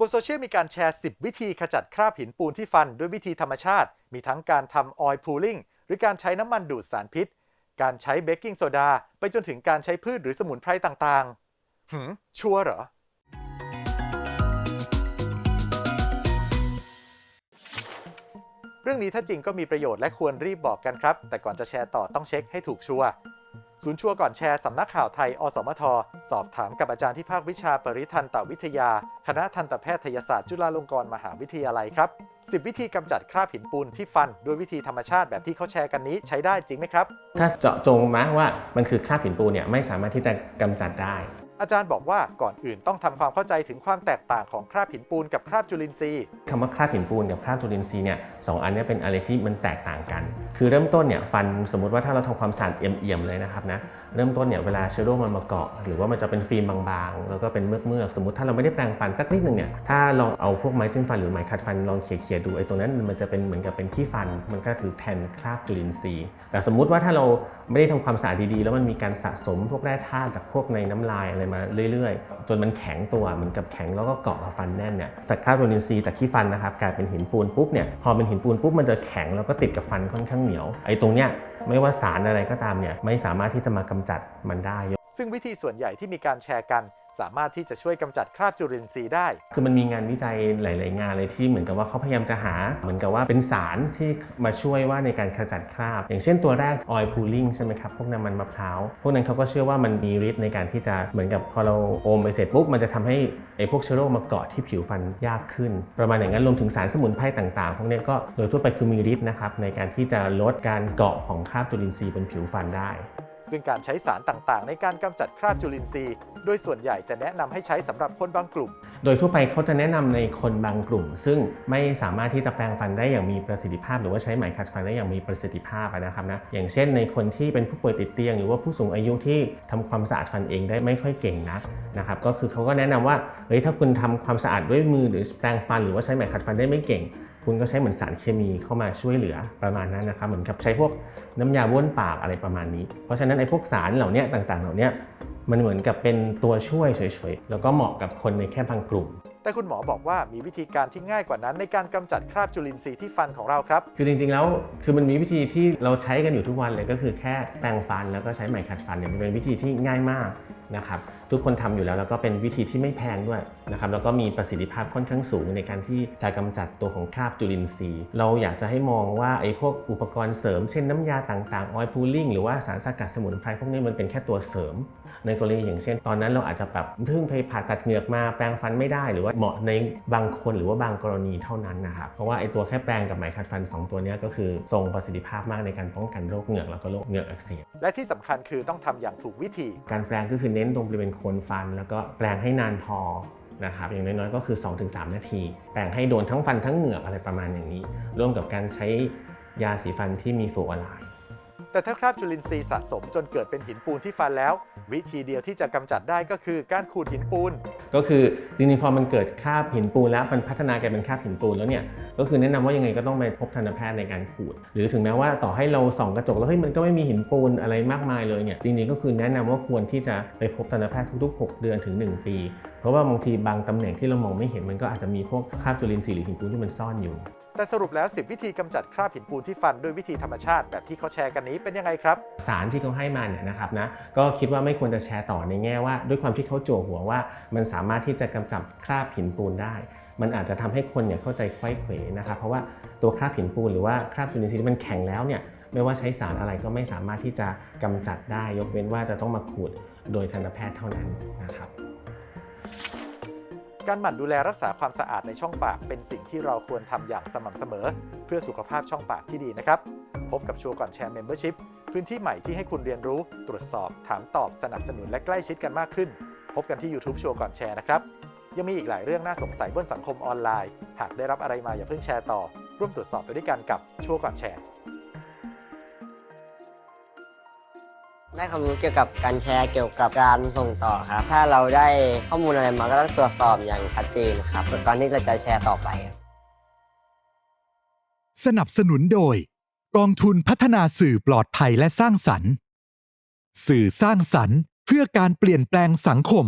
บนโซเชียลมีการแชร์ 10 วิธีขจัดคราบหินปูนที่ฟันด้วยวิธีธรรมชาติ มีทั้งการทำออยล์พูลิ่งหรือการใช้น้ำมันดูดสารพิษ การใช้เบกกิ้งโซดา ไปจนถึงการใช้พืชหรือสมุนไพรต่างๆ หืม ชัวร์เหรอ เรื่องนี้ถ้าจริงก็มีประโยชน์และควรรีบบอกกันครับ แต่ก่อนจะแชร์ต่อต้องเช็คให้ถูกชัวร์ ศูนย์ชัวก่อนแชร์สำนักข่าวไทย อสมท สอบถามกับอาจารย์ที่ภาควิชาปริทันตวิทยา คณะทันตแพทยศาสตร์ จุฬาลงกรณ์มหาวิทยาลัยครับ 10 วิธีกำจัดคราบหินปูนที่ฟันด้วยวิธีธรรมชาติแบบที่เขาแชร์กันนี้ใช้ได้จริงไหมครับ ถ้าเจาะจงมาว่ามันคือคราบหินปูนเนี่ยไม่สามารถที่จะกำจัดได้ อาจารย์บอกว่าก่อนอื่นต้องทำความเข้าใจถึงความแตกต่างของคราบหินปูนกับคราบจุลินทรีย์คำว่าคราบหินปูนกับคราบจุลินทรีย์เนี่ยสองอันนี้เป็นอะไรที่มันแตกต่างกัน คือเริ่มต้นเนี่ยฟันสมมติว่าถ้าเราทำความสะอาดเอี่ยมๆเลยนะครับนะ เริ่มต้นเนี่ยเวลาเชื้อโรคมันมาเกาะหรือว่ามันจะเป็นฟิล์มบางๆ แล้วก็เป็นเมือกๆ สมมติถ้าเราไม่ได้แปรงฟันสักนิดหนึ่งเนี่ยถ้าลองเอาพวกไม้จิ้มฟันหรือไม้ขัดฟันลองเขี่ยๆดูไอ้ตรงนั้นมันจะเป็นเหมือนกับเป็นขี้ฟัน มันก็ถือแทนคราบจุลินทรีย์แต่สมมุติว่าถ้าเราไม่ได้ทำความสะอาดดีๆ แล้วมันมีการสะสมพวกแร่ธาตุจากพวกในน้ำลายอะไรมาเรื่อยๆ จนมันแข็งตัวเหมือนกับแข็งแล้วก็เกาะกับฟันแน่นเนี่ยจากคราบจุลินทรีย์จากขี้ฟันนะครับกลายเป็นหินปูนปุ๊บเนี่ยพอเป็นหินปูนปุ๊บมันจะแข็งแล้วก็ติดกับฟันค่อนข้างเหนียวไอ้ตรงเนี้ย ไม่ว่าสารอะไรก็ตามเนี่ยไม่สามารถที่จะมากำจัดมันได้ ซึ่งวิธีส่วนใหญ่ที่มีการแชร์กัน สามารถที่จะช่วยกำจัดคราบจุลินทรีย์ได้ คือมันมีงานวิจัยหลาย ๆ งานเลยที่เหมือนกับว่าเขาพยายามจะหา เหมือนกับว่าเป็นสารที่มาช่วยว่าในการขจัดคราบ อย่างเช่นตัวแรก oil pulling ใช่ไหมครับ พวกน้ำมันมะพร้าว พวกนั้นเขาก็เชื่อว่ามันมีฤทธิ์ในการที่จะเหมือนกับพอเราอมไปเสร็จปุ๊บมันจะทำให้ไอ้พวกเชื้อโรคมาเกาะที่ผิวฟันยากขึ้น ประมาณอย่างนั้นรวมถึงสารสมุนไพรต่าง ๆ พวกนี้ก็โดยทั่วไปคือมีฤทธิ์นะครับในการที่จะลดการเกาะของคราบจุลินทรีย์บนผิวฟันได้ ซึ่งการใช้สารต่างๆ ในการกำจัดคราบจุลินทรีย์ โดยส่วนใหญ่จะแนะนำให้ใช้สำหรับคนบางกลุ่ม โดยทั่วไปเขาจะแนะนำในคนบางกลุ่ม ซึ่งไม่สามารถที่จะแปรงฟันได้อย่างมีประสิทธิภาพ หรือว่าใช้ไหมขัดฟันได้อย่างมีประสิทธิภาพนะครับนะอย่างเช่น ในคนที่เป็นผู้ป่วยติดเตียง หรือว่าผู้สูงอายุที่ทำความสะอาดฟันเองได้ไม่ค่อยเก่งนักนะครับก็คือเขาก็แนะนำว่าเฮ้ยถ้าคุณทำความสะอาดด้วยมือหรือแปรงฟัน หรือว่าใช้ไหมขัดฟันได้ไม่เก่ง คุณก็ใช้เหมือนสารเคมีเข้ามาช่วยเหลือประมาณนั้นนะครับเหมือนกับใช้พวกน้ำยาบ้วนปากอะไรประมาณนี้ เพราะฉะนั้นไอ้พวกสารเหล่านี้ต่างๆ เหล่านี้ มันเหมือนกับเป็นตัวช่วยเฉยๆ แล้วก็เหมาะกับคนในแค่บางกลุ่ม แต่คุณหมอบอกว่ามีวิธีการที่ง่ายกว่านั้นในการกำจัดคราบจุลินทรีย์ที่ฟันของเราครับ คือจริงๆแล้วคือมันมีวิธีที่เราใช้กันอยู่ทุกวันเลยก็คือแค่แปรงฟันแล้วก็ใช้ไหมขัดฟันเนี่ยมันเป็นวิธีที่ง่ายมากนะครับทุกคนทำอยู่แล้วแล้วก็เป็นวิธีที่ไม่แพงด้วยนะครับแล้วก็มีประสิทธิภาพค่อนข้างสูงในการที่จะกำจัดตัวของคราบจุลินทรีย์ เราอยากจะให้มองว่าไอ้พวกอุปกรณ์เสริม เช่นน้ำยาต่างๆออยล์พูลิ่งหรือว่าสารสกัดสมุนไพรพวกนี้มันเป็นแค่ตัวเสริม ในกรณีอย่างเช่น ตอนนั้นเราอาจจะแบบเพิ่งไปผ่าตัดเหงือกมาแปรงฟันไม่ได้ หรือว่าเหมาะในบางคนหรือว่าบางกรณีเท่านั้นนะครับเพราะว่าไอ้ตัวแค่แปรงกับไหมขัดฟัน 2 ตัวนี้ก็คือทรงประสิทธิภาพมากในการป้องกันโรคเหงือกแล้วก็โรคเหงือกอักเสบและที่สำคัญคือต้องทำอย่างถูกวิธี การแปรงก็คือเน้นตรงบริเวณโคนฟัน แล้วก็แปรงให้นานพอนะครับอย่างน้อยๆก็คือ 2-3 นาที แปรงให้โดนทั้งฟันทั้งเหงือกอะไรประมาณอย่างนี้ ร่วมกับการใช้ยาสีฟันที่มีฟลูออไรด์ แต่ถ้าคราบจุลินทรีย์สะสมจนเกิดเป็นหินปูนที่ฟันแล้ว วิธีเดียวที่จะกำจัดได้ก็คือการขูดหินปูน ก็คือจริงๆพอมันเกิดคราบหินปูนแล้วมันพัฒนากลายเป็นคราบหินปูนแล้วเนี่ยก็คือแนะนำว่ายังไงก็ต้องไปพบทันตแพทย์ในการขูด หรือถึงแม้ว่าต่อให้เราส่องกระจกแล้วเฮ้ยมันก็ไม่มีหินปูนอะไรมากมายเลยเนี่ยจริงๆก็คือแนะนำว่าควรที่จะไปพบทันตแพทย์ทุก ๆ 6 เดือนถึง 1 ปี เพราะว่าบางทีบางตำแหน่งที่เรามองไม่เห็นมันก็อาจจะมีพวกคราบจุลินทรีย์หรือหินปูนที่มันซ่อนอยู่ แต่สรุปแล้ว 10 วิธีกำจัดคราบหินปูนที่ฟันด้วยวิธีธรรมชาติแบบที่เขาแชร์กันนี้เป็นยังไงครับ สารที่เขาให้มาเนี่ยนะครับนะก็คิดว่าไม่ควรจะแชร์ต่อในแง่ว่า ด้วยความที่เขาโจหัวว่า มันสามารถที่จะกำจัดคราบหินปูนได้ มันอาจจะทำให้คนเนี่ยเข้าใจไขว้เขวนะครับเพราะว่าตัวคราบหินปูนหรือว่าคราบจุลินทรีย์ที่มันแข็งแล้วเนี่ยไม่ว่าใช้สารอะไรก็ไม่สามารถที่จะกำจัดได้ ยกเว้นว่าจะต้องมาขูดโดยทันตแพทย์เท่านั้นนะครับ การหมั่นดูแลรักษาความสะอาดในช่องปาก เป็นสิ่งที่เราควรทำอย่างสม่ำเสมอ เพื่อสุขภาพช่องปากที่ดีนะครับ พบกับชัวร์ก่อนแชร์ Membership พื้นที่ใหม่ที่ให้คุณเรียนรู้ ตรวจสอบ ถามตอบ สนับสนุนและใกล้ชิดกันมากขึ้น พบกันที่ YouTube ชัวร์ก่อนแชร์นะครับ ยังมีอีกหลายเรื่องน่าสงสัยบนสังคมออนไลน์ หากได้รับอะไรมาอย่าเพิ่งแชร์ต่อ ร่วมตรวจสอบไปด้วยกันกับชัวร์ก่อนแชร์ ได้ความรู้เกี่ยวกับการแชร์เกี่ยวกับการส่งต่อครับ ถ้าเราได้ข้อมูลอะไรมาก็ต้องตรวจสอบอย่างชัดเจนครับก่อนที่เราจะแชร์ต่อไป สนับสนุนโดย กองทุนพัฒนาสื่อปลอดภัยและสร้างสรรค์ สื่อสร้างสรรค์ เพื่อการเปลี่ยนแปลงสังคม